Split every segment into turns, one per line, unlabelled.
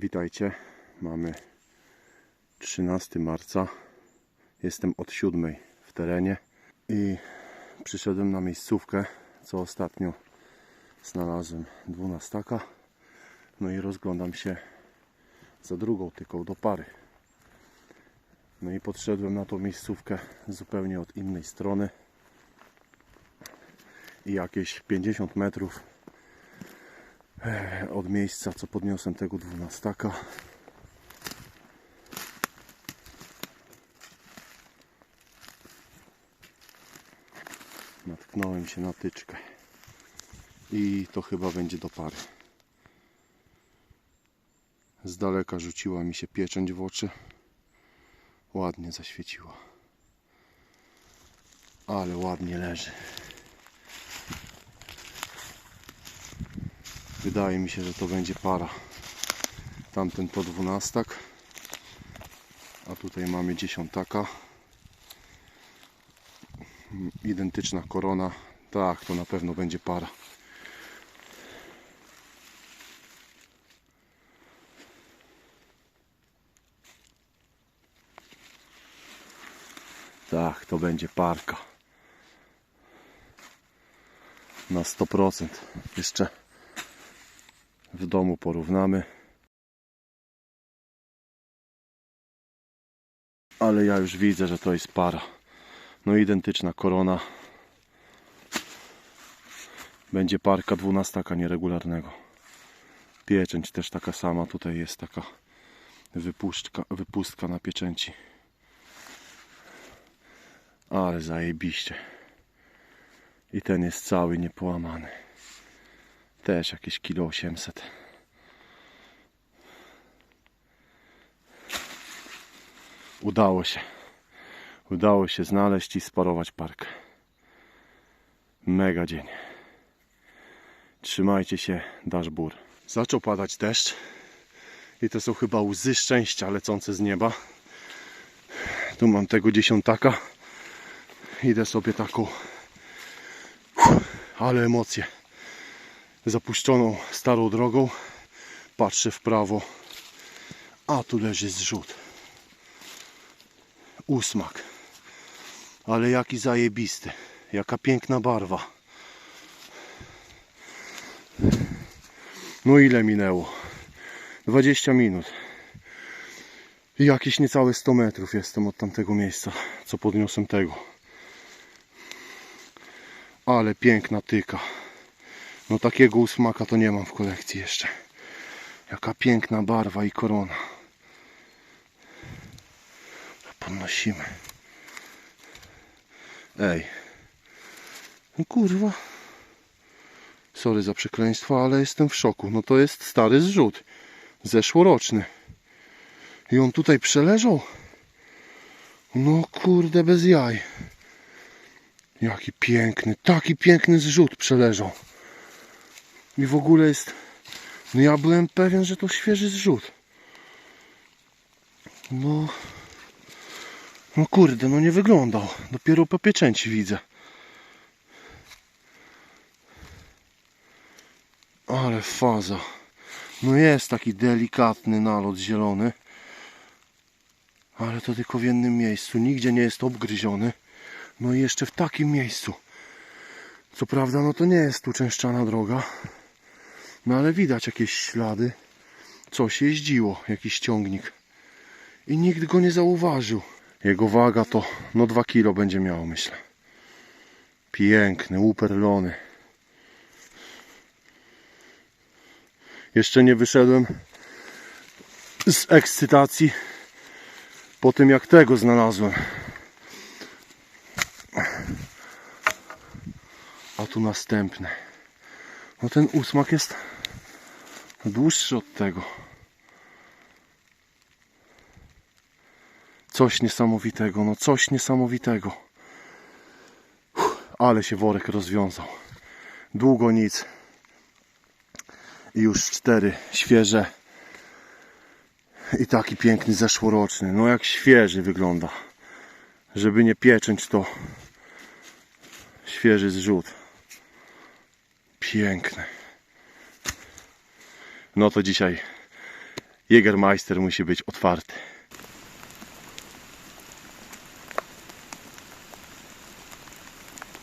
Witajcie. Mamy 13 marca. Jestem od 7 w terenie i przyszedłem na miejscówkę, co ostatnio znalazłem 12. No i rozglądam się za drugą tyką do pary. No i podszedłem na tą miejscówkę zupełnie od innej strony. I jakieś 50 metrów od miejsca, co podniosłem tego dwunastaka. Natknąłem się na tyczkę. I to chyba będzie do pary. Z daleka rzuciła mi się pieczęć w oczy. Ładnie zaświeciła. Ale ładnie leży. Wydaje mi się, że to będzie para. Tamten to dwunastak. A tutaj mamy dziesiątaka. Identyczna korona. Tak, to na pewno będzie para. Tak, to będzie parka. Na 100%. Jeszcze w domu porównamy. Ale ja już widzę, że to jest para. No identyczna korona. Będzie parka dwunastaka nieregularnego. Pieczęć też taka sama. Tutaj jest taka wypuszczka, wypustka na pieczęci. Ale zajebiście. I ten jest cały niepołamany. Też jakieś kilo 800. Udało się. Udało się znaleźć i sparować parkę. Mega dzień. Trzymajcie się, daszbur. Zaczął padać deszcz. I to są chyba łzy szczęścia lecące z nieba. Tu mam tego dziesiątaka. Idę sobie taką. Ale emocje zapuszczoną starą drogą. Patrzę w prawo, a tu leży zrzut. Usmak. Ale jaki zajebisty. Jaka piękna barwa. No ile minęło? 20 minut. I jakieś niecałe 100 metrów jestem od tamtego miejsca, co podniosłem tego. Ale piękna tyka. No takiego usmaka to nie mam w kolekcji jeszcze. Jaka piękna barwa i korona. Podnosimy. Ej. No kurwa. Sorry za przekleństwo, ale jestem w szoku. No to jest stary zrzut. Zeszłoroczny. I on tutaj przeleżał? No kurde, bez jaj. Jaki piękny, taki piękny zrzut przeleżał. I w ogóle jest. No ja byłem pewien, że to świeży zrzut. No. No kurde, no nie wyglądał. Dopiero po pieczęci widzę. Ale faza. No jest taki delikatny nalot zielony. Ale to tylko w jednym miejscu. Nigdzie nie jest obgryziony. No i jeszcze w takim miejscu. Co prawda, no to nie jest tu częszczana droga. No ale widać jakieś ślady. Coś jeździło, jakiś ciągnik. I nikt go nie zauważył. Jego waga to no 2 kilo będzie miało, myślę. Piękny, uperlony. Jeszcze nie wyszedłem z ekscytacji po tym jak tego znalazłem. A tu następny. No ten usmak jest dłuższy od tego. Coś niesamowitego, no coś niesamowitego. Uff, ale się worek rozwiązał. Długo nic. I już cztery świeże. I taki piękny zeszłoroczny. No jak świeży wygląda. Żeby nie pieczęć to świeży zrzut. Piękny. No to dzisiaj Jägermeister musi być otwarty.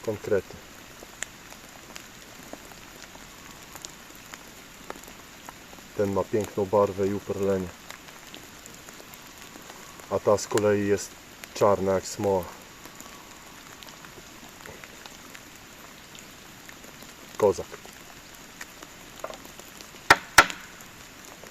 Konkretnie. Ten ma piękną barwę i uperlenie. A ta z kolei jest czarna jak smoła. колхозах.